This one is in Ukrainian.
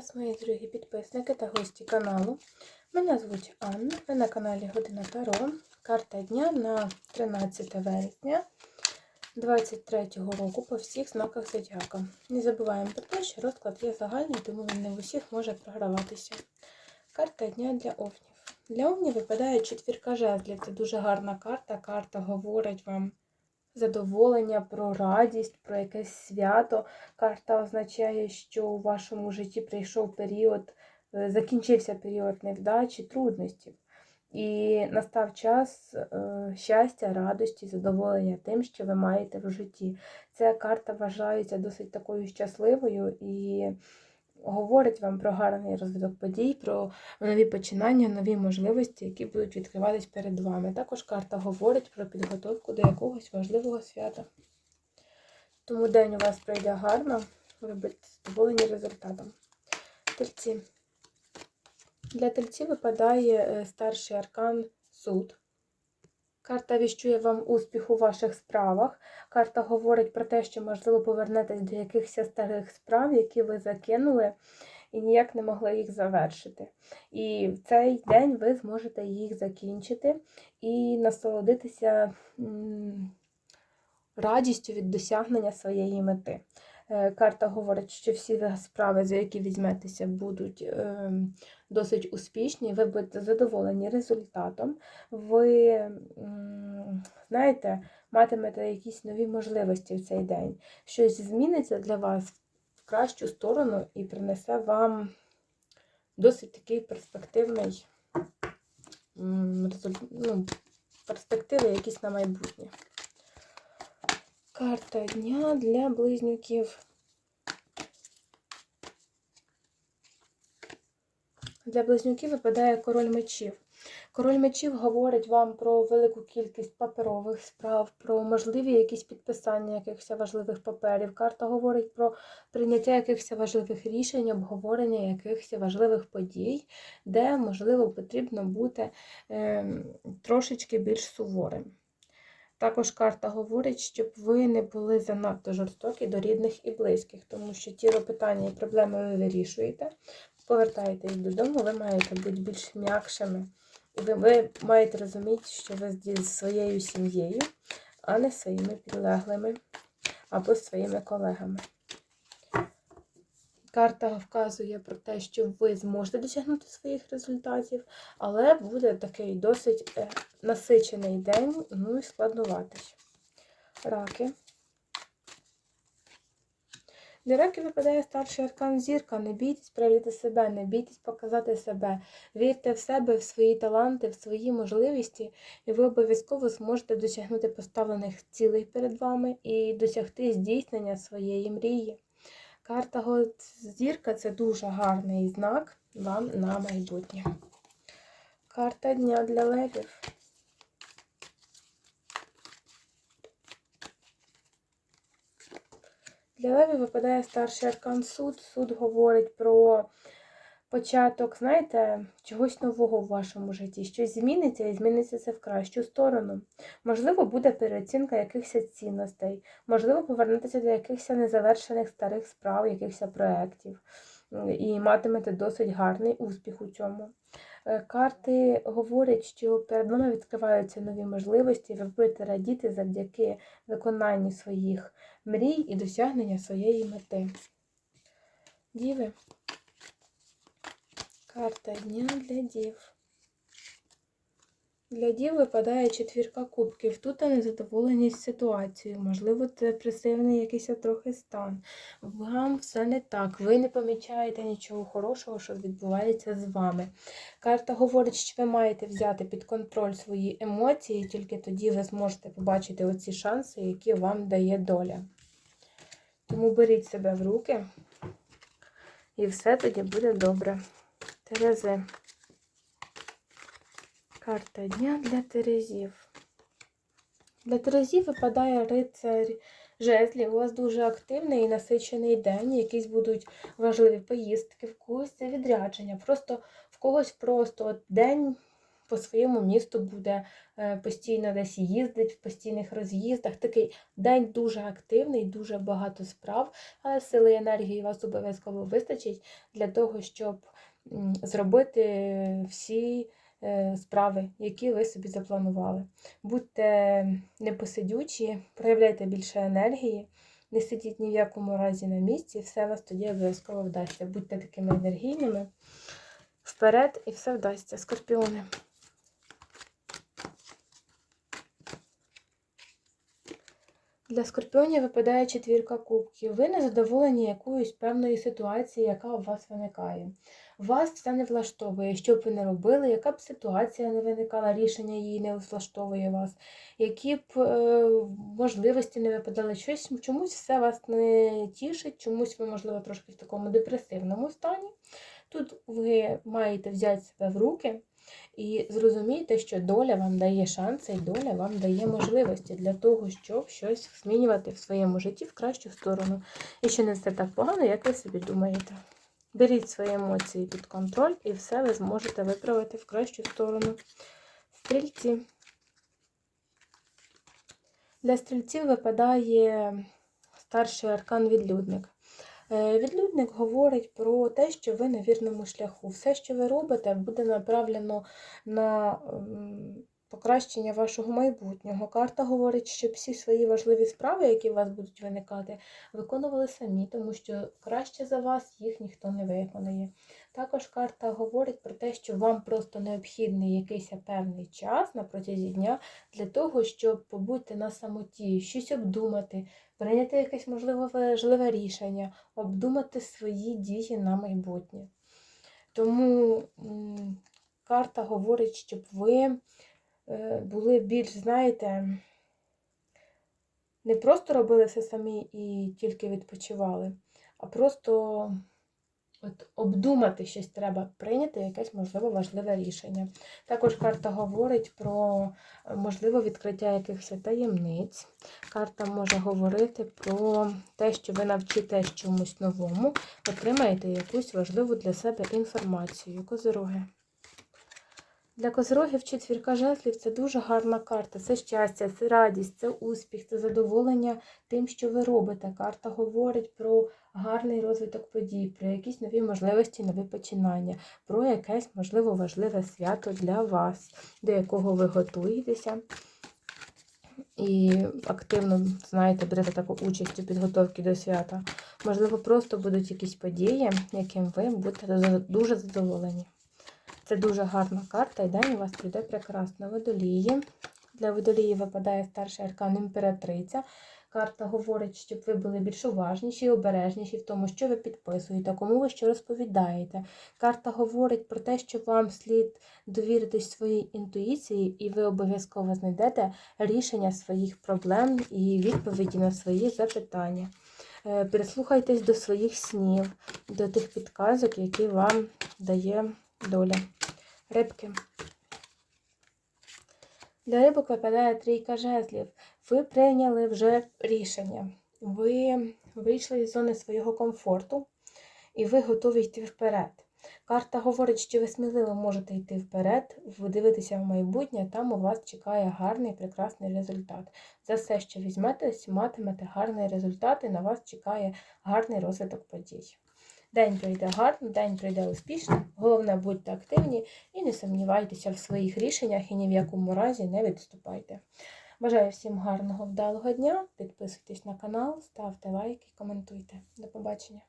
вас, мої дорогі підписники та гості каналу. Мене звуть Анна, ви на каналі Година Таро. Карта дня на 13 вересня 2023 року по всіх знаках зодіака. Не забуваємо про те, що розклад є загальний, тому він не в усіх може програватися. Карта дня для овнів. Для овнів випадає четвірка жезлів. Це дуже гарна карта. Карта говорить вам задоволення, про радість, про якесь свято. Карта означає, що у вашому житті прийшов період, е, закінчився період невдачі, трудностей. І настав час е, щастя, радості, задоволення тим, що ви маєте в житті. Ця карта вважається досить такою щасливою і говорить вам про гарний розвиток подій, про нові починання, нові можливості, які будуть відкриватись перед вами. Також карта говорить про підготовку до якогось важливого свята. Тому день у вас пройде гарно, ви будете задоволені результатом. Тельці. Для тельців випадає е, старший аркан суд. Карта віщує вам успіх у ваших справах. Карта говорить про те, що, можливо, повернетесь до якихось старих справ, які ви закинули, і ніяк не могли їх завершити. І в цей день ви зможете їх закінчити і насолодитися радістю від досягнення своєї мети. Е, Карта говорить, що всі справи, за які візьметеся, будуть е, досить успішні, ви будете задоволені результатом, ви, знаєте, матимете якісь нові можливості в цей день. Щось зміниться для вас в кращу сторону і принесе вам досить такий перспективний м, результ- ну, перспективи якісь на майбутнє. Карта дня для близнюків. Для близнюків випадає король мечів. Король мечів говорить вам про велику кількість паперових справ, про можливі якісь підписання якихось важливих паперів. Карта говорить про прийняття якихось важливих рішень, обговорення якихось важливих подій, де, можливо, потрібно бути е, трошечки більш суворим. Також карта говорить, щоб ви не були занадто жорстокі до рідних і близьких, тому що ті питання і проблеми ви вирішуєте, повертаєте їх додому, ви маєте бути більш м'якшими. І ви, ви маєте розуміти, що ви зі своєю сім'єю, а не своїми підлеглими або своїми колегами. Карта вказує про те, що ви зможете досягнути своїх результатів, але буде такий досить е, насичений день, ну і складнуватий. Раки. Для раків випадає старший аркан зірка. Не бійтесь проявити себе, не бійтесь показати себе. Вірте в себе, в свої таланти, в свої можливості, і ви обов'язково зможете досягнути поставлених цілей перед вами і досягти здійснення своєї мрії. Карта зірка це дуже гарний знак вам на майбутнє. Карта дня для левів. Для левів випадає старший аркан суд. Суд говорить про початок, знаєте, чогось нового в вашому житті. Щось зміниться і зміниться це в кращу сторону. Можливо, буде переоцінка якихось цінностей, можливо, повернутися до якихось незавершених старих справ, якихось проєктів. І матимете досить гарний успіх у цьому. Е, Карти говорять, що перед вами відкриваються нові можливості, ви будете радіти завдяки виконанню своїх мрій і досягнення своєї мети. Діви. Карта дня для дів. Для дів випадає четвірка кубків. Тут незадоволеність ситуацією, можливо, депресивний якийсь трохи стан. Вам все не так. Ви не помічаєте нічого хорошого, що відбувається з вами. Карта говорить, що ви маєте взяти під контроль свої емоції, тільки тоді ви зможете побачити оці шанси, які вам дає доля. Тому беріть себе в руки, і все тоді буде добре. Терези. Карта дня для Терезів. Для Терезів випадає рицар жезлів. У вас дуже активний і насичений день, якісь будуть важливі поїздки, в когось це відрядження. Просто в когось просто от день по своєму місту буде е, постійно десь їздить, в постійних роз'їздах. Такий день дуже активний, дуже багато справ, але сили і енергії вас обов'язково вистачить для того, щоб зробити всі е, справи, які ви собі запланували. Будьте непосидючі, проявляйте більше енергії. Не сидіть ні в якому разі на місці, все вас тоді обов'язково вдасться. Будьте такими енергійними. Вперед і все вдасться. Скорпіони. Для скорпіонів випадає четвірка кубків. Ви не задоволені якоюсь певною ситуацією, яка у вас виникає. Вас це не влаштовує, що б ви не робили, яка б ситуація не виникала, рішення її не влаштовує вас, які б е, можливості не випадали, щось чомусь все вас не тішить, чомусь ви, можливо, трошки в такому депресивному стані. Тут ви маєте взяти себе в руки і зрозуміти, що доля вам дає шанси, і доля вам дає можливості для того, щоб щось змінювати в своєму житті в кращу сторону. І що не все так погано, як ви собі думаєте. Беріть свої емоції під контроль, і все ви зможете виправити в кращу сторону. Стрільці. Для стрільців випадає старший аркан відлюдник. Е, Відлюдник говорить про те, що ви на вірному шляху. Все, що ви робите, буде направлено на покращення вашого майбутнього. Карта говорить, що всі свої важливі справи, які у вас будуть виникати, виконували самі, тому що краще за вас їх ніхто не виконає. Також карта говорить про те, що вам просто необхідний якийсь певний час на протязі дня для того, щоб побути на самоті, щось обдумати, прийняти якесь можливо важливе рішення, обдумати свої дії на майбутнє. Тому карта говорить, щоб ви були більш, знаєте, не просто робили все самі і тільки відпочивали, а просто от обдумати щось треба, прийняти якесь можливо важливе рішення. Також карта говорить про е, можливе відкриття якихось таємниць. Карта може говорити про те, що ви навчитесь чомусь новому, отримаєте якусь важливу для себе інформацію. Козироги. Для козирогів четвірка жезлів це дуже гарна карта. Це щастя, це радість, це успіх, це задоволення тим, що ви робите. Карта говорить про гарний розвиток подій, про якісь нові можливості, нові починання, про якесь, можливо, важливе свято для вас, до якого ви готуєтеся. І активно, знаєте, берете таку участь у підготовці до свята. Можливо, просто будуть якісь події, яким ви будете дуже задоволені. Це дуже гарна карта, і день у вас прийде прекрасно. Водолії. Для водолії випадає старший аркан імператриця. Карта говорить, щоб ви були більш уважніші і обережніші в тому, що ви підписуєте, кому ви що розповідаєте. Карта говорить про те, що вам слід довіритись своїй інтуїції, і ви обов'язково знайдете рішення своїх проблем і відповіді на свої запитання. Е, Прислухайтесь до своїх снів, до тих підказок, які вам дає доля. Рибки. Для рибок випадає трійка жезлів. Ви прийняли вже рішення. Ви вийшли із зони свого комфорту і ви готові йти вперед. Карта говорить, що ви сміливо можете йти вперед, ви дивитеся в майбутнє, там у вас чекає гарний, прекрасний результат. За все, що візьметесь, матимете гарний результат, і на вас чекає гарний розвиток подій. День пройде гарно, день пройде успішно. Головне, будьте активні і не сумнівайтеся в своїх рішеннях і ні в якому разі не відступайте. Бажаю всім гарного, вдалого дня. Підписуйтесь на канал, ставте лайки, коментуйте. До побачення!